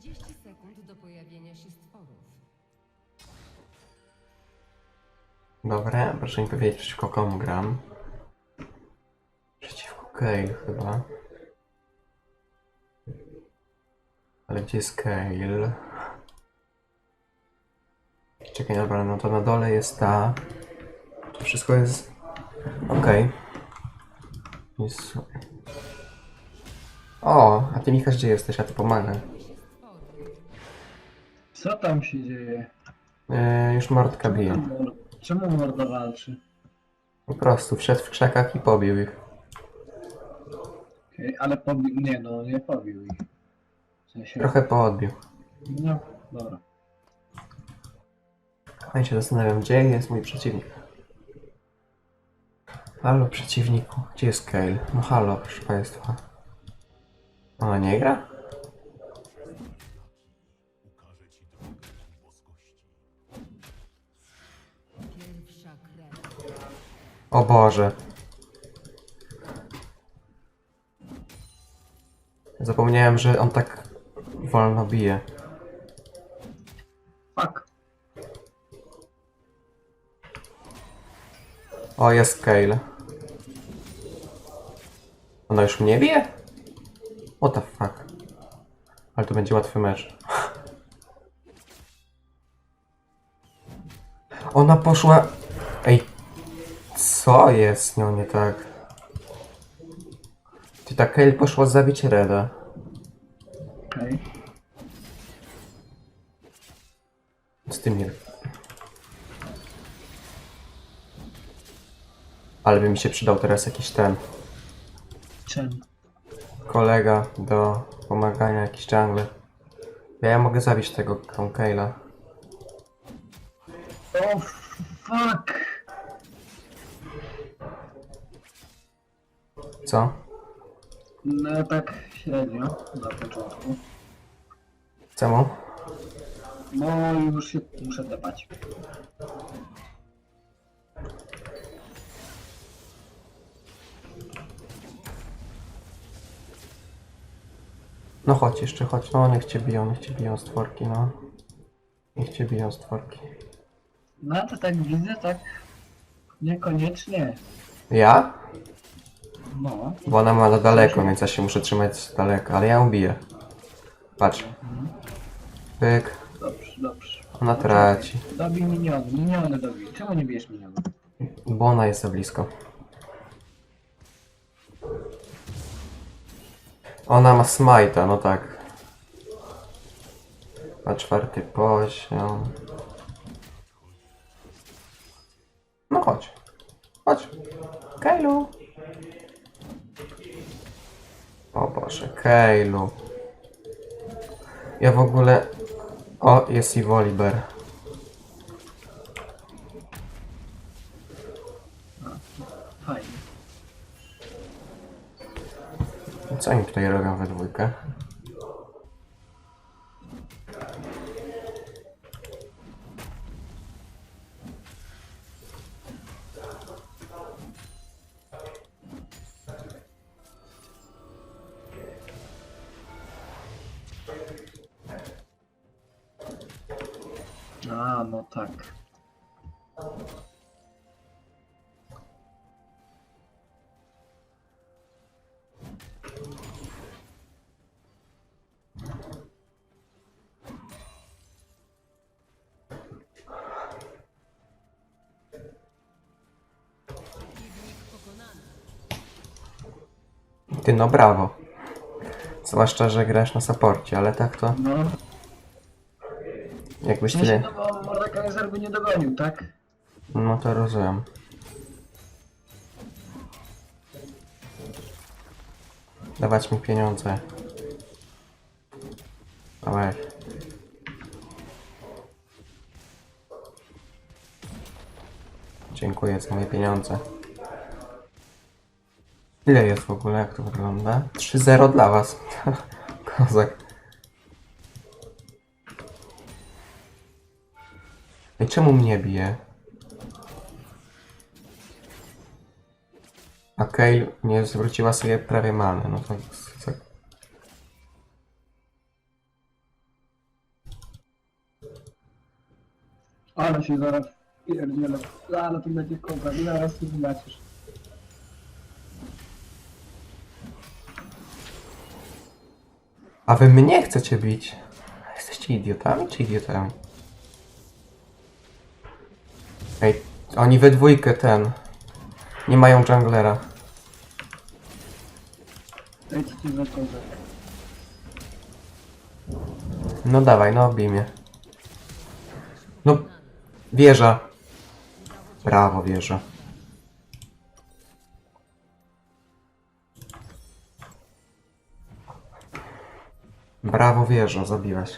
30 sekund do pojawienia się stworów. Dobra, proszę mi powiedzieć przeciwko komu gram. Przeciwko Kale chyba. Ale gdzie jest Kale? Czekaj, dobra, no to na dole jest ta. To wszystko jest. Okej. Jest... O, a ty Mikasz gdzie jesteś? Ja tu pomagam. Co tam się dzieje? Yy, już mordka bije. Mor- Czemu morda walczy? Po prostu wszedł w krzakach i pobił ich. Okej, ale pobił. Nie no, nie pobił ich. W sensie. Trochę poodbił. No, dobra. Ja się zastanawiam, gdzie jest mój przeciwnik. Halo, przeciwniku, gdzie jest Kale? No halo, proszę państwa. Ona nie gra? O Boże. Zapomniałem, że on tak wolno bije. Fuck. O, jest Kale. Ona już mnie bije? What the fuck? Ale to będzie łatwy mecz. Ona poszła... Co jest z nią nie tak? Ty ta Kale poszła zabić Reda. Okej. Z tym nie. Ale by mi się przydał teraz jakiś ten Czym? kolega do pomagania, jakiś jungle. Ja, ja mogę zabić tego tą Kayla. O fuck! Co? No tak średnio na początku. Czemu? No już się muszę tepać. No chodź jeszcze, chodź. No niech cię biją, niech cię biją stworki, no. Niech cię biją stworki. No to tak widzę, tak niekoniecznie. Ja? No. Bo ona ma na daleko, więc ja się muszę trzymać z daleka, ale ja ją biję. Patrz. Pyk. Dobrze, dobrze. Ona traci. Dobij miniony, miniony dobij. Czemu nie bijesz miniony? Bo ona jest za blisko. Ona ma smajta, no tak. Ma czwarty poziom. No chodź. Chodź. Kejlu. O Boże, Kejlu. Ja w ogóle... O, jest i Woliber. Fajnie. Co oni tutaj robią we dwójkę? Tak. Ty no brawo. Zwłaszcza, że grasz na saporcie, ale tak to No, jakbyś ja się Mordekaiser by nie dogonił, tak? No to rozumiem. Dawać mi pieniądze. Dawaj. Dziękuję za moje pieniądze. Ile jest w ogóle, jak to wygląda? 3-0 dla was. Kozak. czemu mnie bije? A Kale nie zwróciła sobie prawie many, no to... to... Ale się zaraz pierdzielę. Ale to będzie kontra, ile razy tu wylacisz? A wy mnie chcecie bić? Jesteście idiotami czy idiotami? Ej, oni we dwójkę ten. Nie mają junglera. Dajcie ci. No dawaj, no bij mnie. No, wieża. Brawo, wieża. Brawo, wieża, zabiłaś.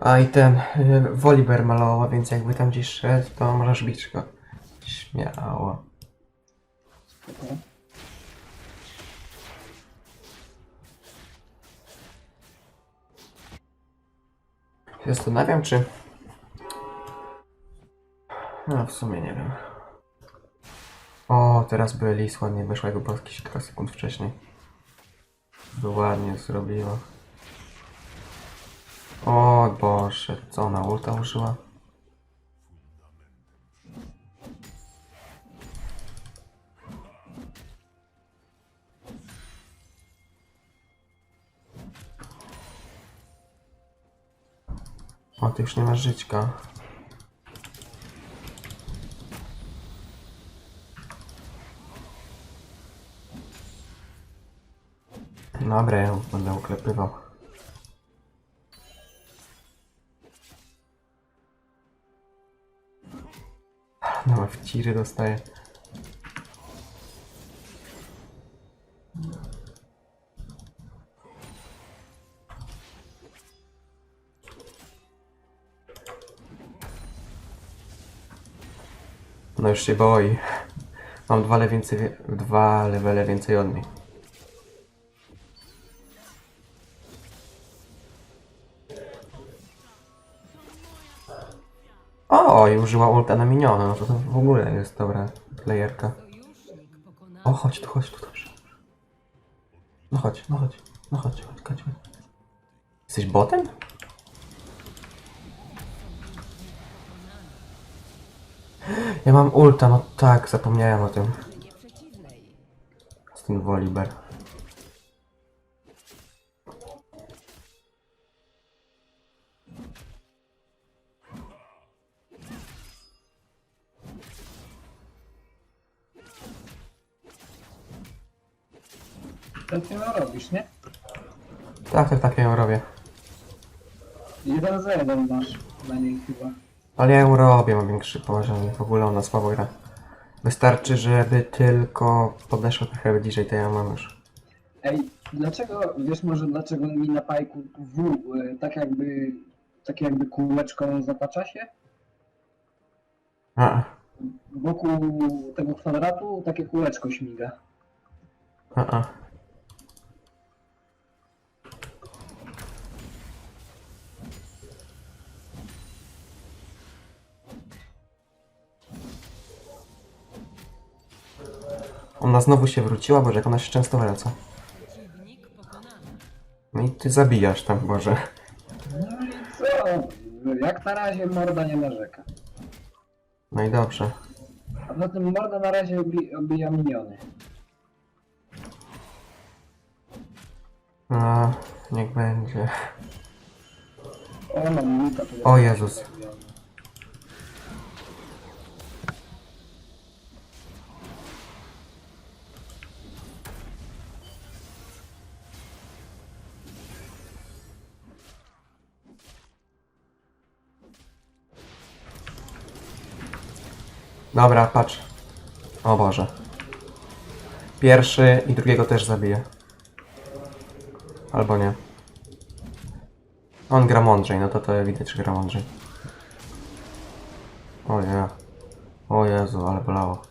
A i ten y, Woliber więc jakby tam gdzieś szedł, to możesz bić go. Śmiało. Spoko. Się zastanawiam, czy... No, w sumie nie wiem. O, teraz by Lis ładnie wyszła, jakby było jakieś kilka sekund wcześniej. By ładnie zrobiła. Boże, co ona ulta użyła? O, ty już nie masz żyćka. Dobra, ja będę uklepywał. No, w ciry dostaję. No już się boi. Mam dwa, le więcej, dwa levele więcej od niej. Użyła ulta na miniona, no to, to w ogóle jest dobra playerka. O, chodź tu, chodź tu, dobrze. No chodź, no chodź, no chodź, chodź, chodź. Jesteś botem? Ja mam ulta, no tak, zapomniałem o tym. Z tym Woliber. Tak, tak, tak, ja ją robię. Jeden za jeden masz na niej chyba. Ale ja ją robię, mam większy poziom, w ogóle ona słabo gra. Wystarczy, żeby tylko podeszła trochę bliżej, to ja mam już. Ej, dlaczego, wiesz może dlaczego mi na pajku W y, tak jakby, tak jakby kółeczko zatacza się? A, Wokół tego kwadratu takie kółeczko śmiga. a, a. Ona znowu się wróciła, Boże, jak ona się często wraca. No i ty zabijasz tam, Boże. No i co? Jak na razie morda nie narzeka. No i dobrze. A poza tym morda na razie obi obija miniony. No, niech będzie. O, mam. O Jezus. Dobra, patrz. O Boże. Pierwszy i drugiego też zabiję. Albo nie. On gra mądrzej, no to to widać, że gra mądrzej. O nie. O Jezu, ale bolało.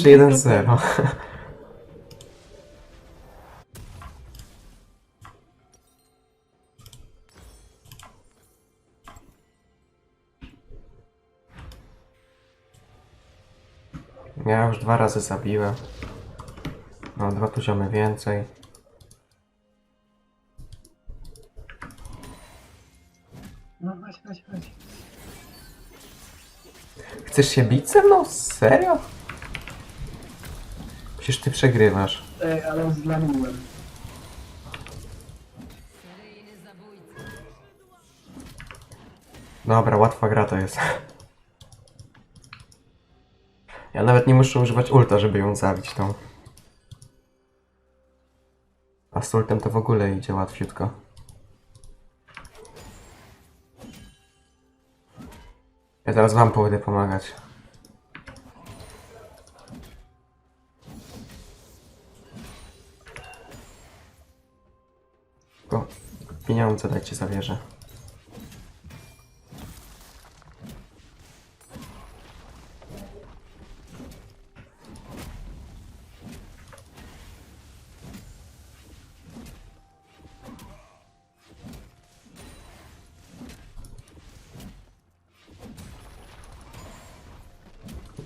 3-1-0. Ja już dwa razy zabiłem. Mam dwa poziomy więcej. No chodź, chodź, chodź. Chcesz się bić ze mną? Serio? Przecież ty przegrywasz. Ej, ale zlamiłem. Dobra, łatwa gra to jest. Ja nawet nie muszę używać ulta, żeby ją zabić tą. A z ultem to w ogóle idzie łatwiutko. Ja teraz wam pójdę pomagać. Tylko pieniądze dajcie za wieżę.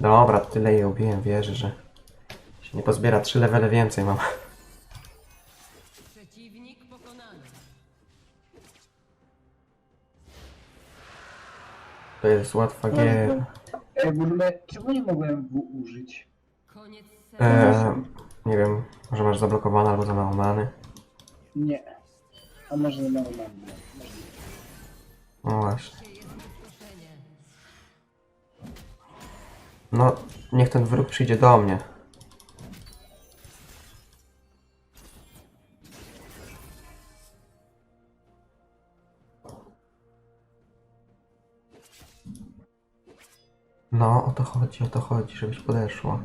Dobra, tyle jej ubiłem, wierzę, że się nie pozbiera. Trzy levele więcej mam. To jest łatwa gier. Ej, w ogóle, czemu nie mogłem W użyć? Koniec serii. Nie wiem, może masz zablokowane albo za mało many. Nie. A może nie mam. No właśnie. No, niech ten wróg przyjdzie do mnie. No, o to chodzi, o to chodzi, żebyś podeszła.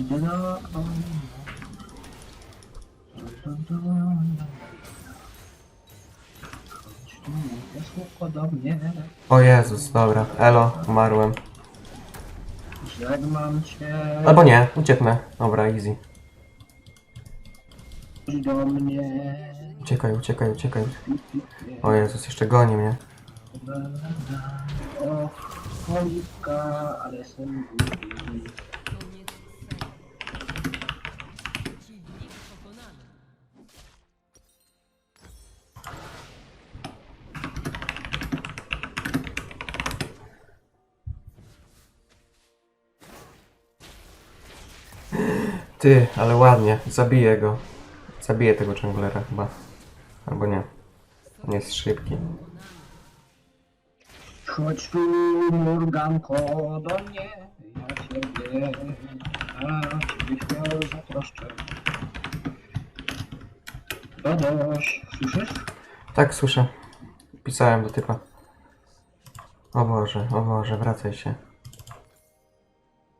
Idę na... O Jezus, dobra, elo, umarłem. Żegnam cię. Albo nie, ucieknę. Dobra, easy. Chodź do mnie. Uciekaj, uciekaj, uciekaj. O Jezus, jeszcze goni mnie. Ty, ale ładnie, zabiję go. Zabiję tego junglera chyba. Albo nie. On jest szybki. Chodź tu, Morganko, do mnie. Ja ciebie, a ciebie zatroszczę. Radość, słyszysz? Tak, słyszę. Pisałem do typa. O Boże, o Boże, wracaj się.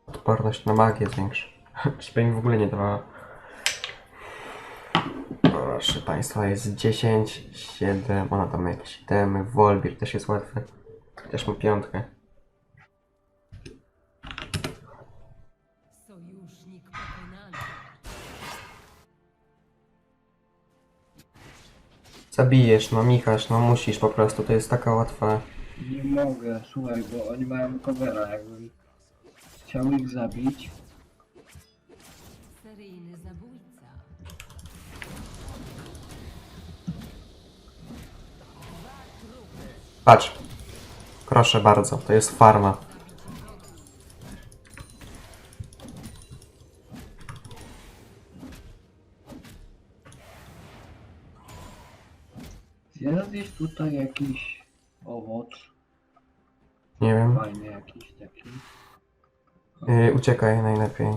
Odporność na magię zwiększ. Żeby mi w ogóle nie dawała. Proszę Państwa, jest 10, 7, ona tam ma jakieś itemy, Volbir też jest łatwy. Też ma piątkę. Sojusznik pokonany. Zabijesz, no Michaś, no musisz po prostu, to jest taka łatwa. Nie mogę, słuchaj, bo oni mają covera, jakbym chciał ich zabić. Patrz. Proszę bardzo, to jest farma. Jest gdzieś tutaj jakiś owoc, Nie wiem. fajny jakiś taki. Yy, uciekaj najlepiej.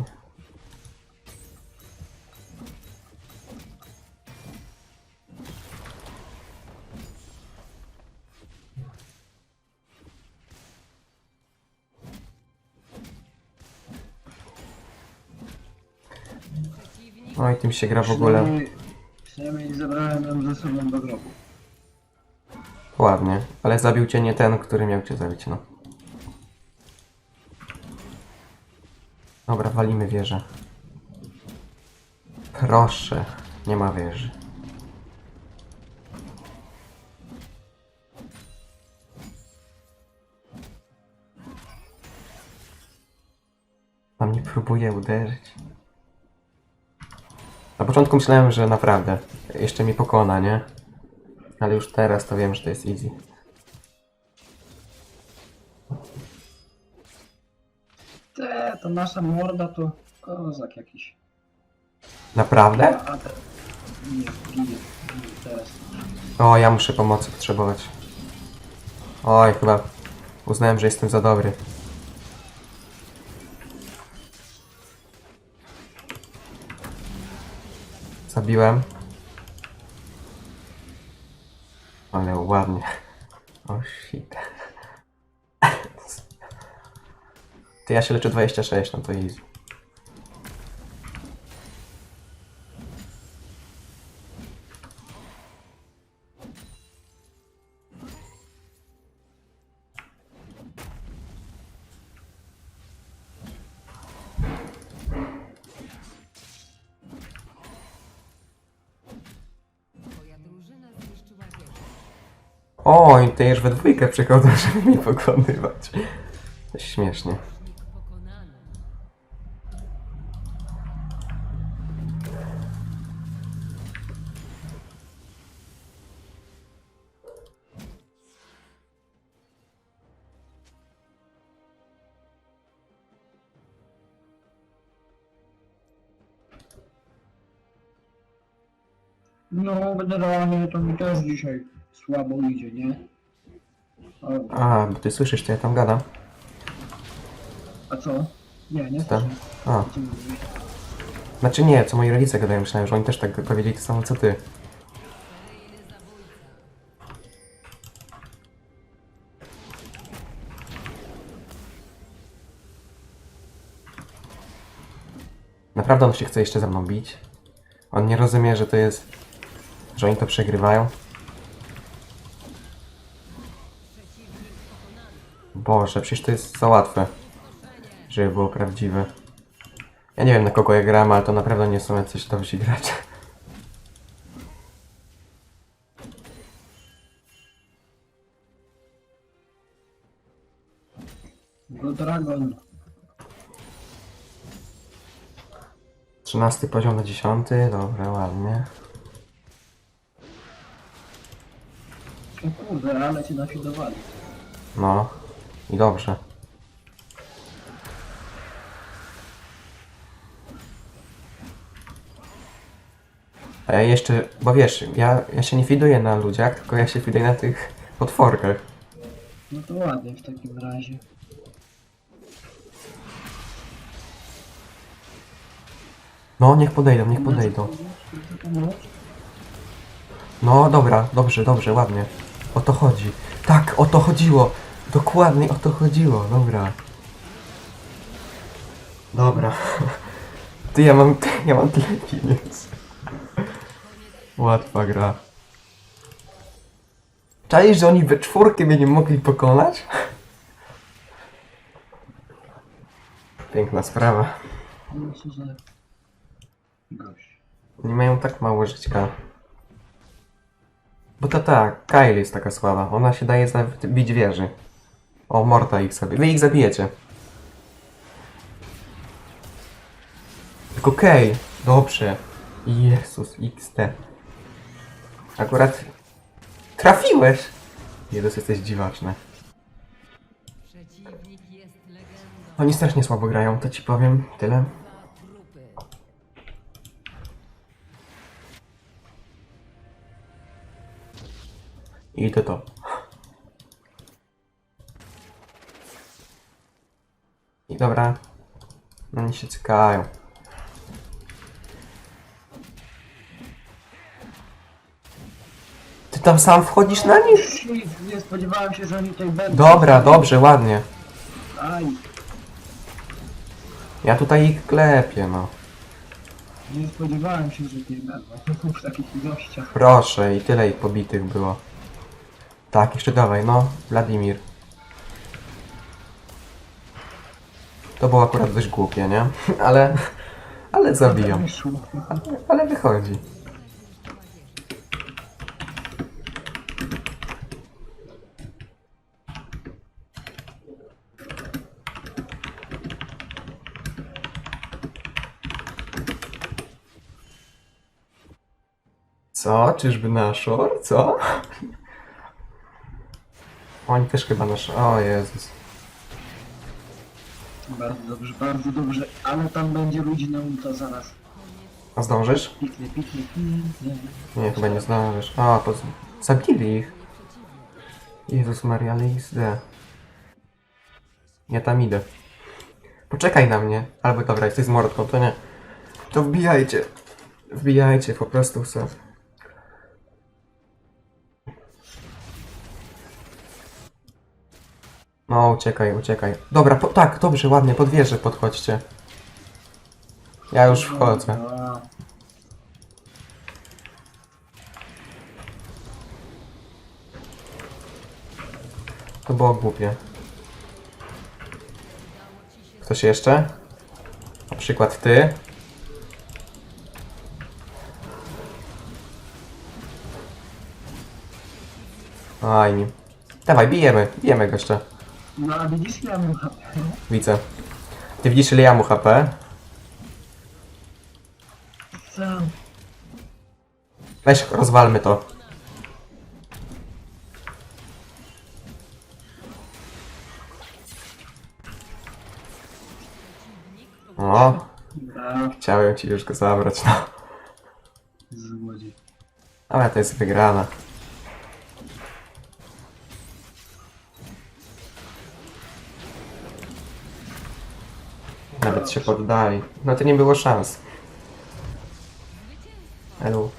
No i tym się gra w ogóle. Przynajmniej- Przynajmniej zabrałem ją ze sobą do grobu. Ładnie, ale zabił cię nie ten, który miał cię zabić, no. Dobra, walimy wieżę. Proszę, nie ma wieży. A mnie próbuje uderzyć. Na początku myślałem, że naprawdę jeszcze mnie pokona, nie? Ale już teraz to wiem, że to jest easy. Te, to nasza morda to kozak jakiś. Naprawdę? A te... Nie, ginie, ginie teraz. O, ja muszę pomocy potrzebować. Oj, chyba uznałem, że jestem za dobry. Zabiłem. Ale ładnie. O shit. Ty ja się leczę 26, no to easy. We dwójkę przychodzą, żeby mnie pokonywać. Śmiesznie. No, generalnie to mi też dzisiaj słabo idzie, nie? A, bo ty słyszysz, co ja tam gadam? a co? Nie, nie tam? słyszę. A, Co znaczy nie, co moi rodzice gadają, myślałem, że oni też tak powiedzieli to samo co ty. Naprawdę on się chce jeszcze ze mną bić? On nie rozumie, że to jest... że oni to przegrywają? Przeciwnik pokonany. Boże, przecież to jest za łatwe, żeby było prawdziwe. Ja nie wiem na kogo ja gram, ale to naprawdę nie są jacyś dobrzy gracze. Go Dragon. 13 poziom na 10, dobra, ładnie. O kurde, ale cię nafidowali. No, i dobrze. A ja jeszcze, bo wiesz, ja, ja się nie fiduję na ludziach, tylko ja się fiduję na tych potworkach. No to ładnie w takim razie. No, niech podejdą, niech podejdą. No, dobra, dobrze, dobrze, ładnie. O to chodzi. Tak, o to chodziło. Dokładnie o to chodziło, dobra. Dobra. Ty, ja mam, ja mam tyle pieniędzy. Łatwa gra. Czaisz, że oni we czwórkę mnie nie mogli pokonać? Piękna sprawa. Oni mają tak mało życia. Bo to tak, Kyle jest taka słaba. Ona się daje zabić wieży. O, Morta ich sobie. Wy ich zabijecie. Tylko Kale. Dobrze. Jezus, XT. Akurat trafiłeś. Jezus, jesteś dziwaczny. Oni strasznie słabo grają, to ci powiem. Tyle. I to to. Dobra. No oni się cykają. Ty tam sam wchodzisz na nich? Nie spodziewałem się, że oni tutaj będą. Dobra, dobrze, ładnie. Aj, Ja tutaj ich klepię, no. nie spodziewałem się, że tutaj będą. W takich ilościach. Proszę, i tyle ich pobitych było. Tak, jeszcze dawaj, no. Wladimir. To było akurat dość głupie, nie? Ale... Ale zabiją. Wyszło. Ale wychodzi. Co? Czyżby na shore? Co? Oni też chyba na shore. O Jezus. Bardzo dobrze, bardzo dobrze. Ale tam będzie ludzi na ulta zaraz. A zdążysz? Piknie, piknie, piknie. Nie, chyba nie zdążysz. A, to z... zabili ich. Jezus Maria, ale zde. Ja tam idę. Poczekaj na mnie. Albo dobra, jesteś z mordką, to nie. To wbijajcie. Wbijajcie po prostu sobie. No, uciekaj, uciekaj. Dobra, po, tak, dobrze, ładnie, pod wieżę podchodźcie. Ja już wchodzę. To było głupie. Ktoś jeszcze? Na przykład ty? Aj. Dawaj, bijemy, bijemy gościa. No a widzisz, ja mam HP. Widzę. Ty widzisz ile ja mu HP? Co? Weź, rozwalmy to. O, chciałem ci już go zabrać, no. złodziej. Ale to jest wygrana. Nawet się poddali. No to nie było szans. Elu.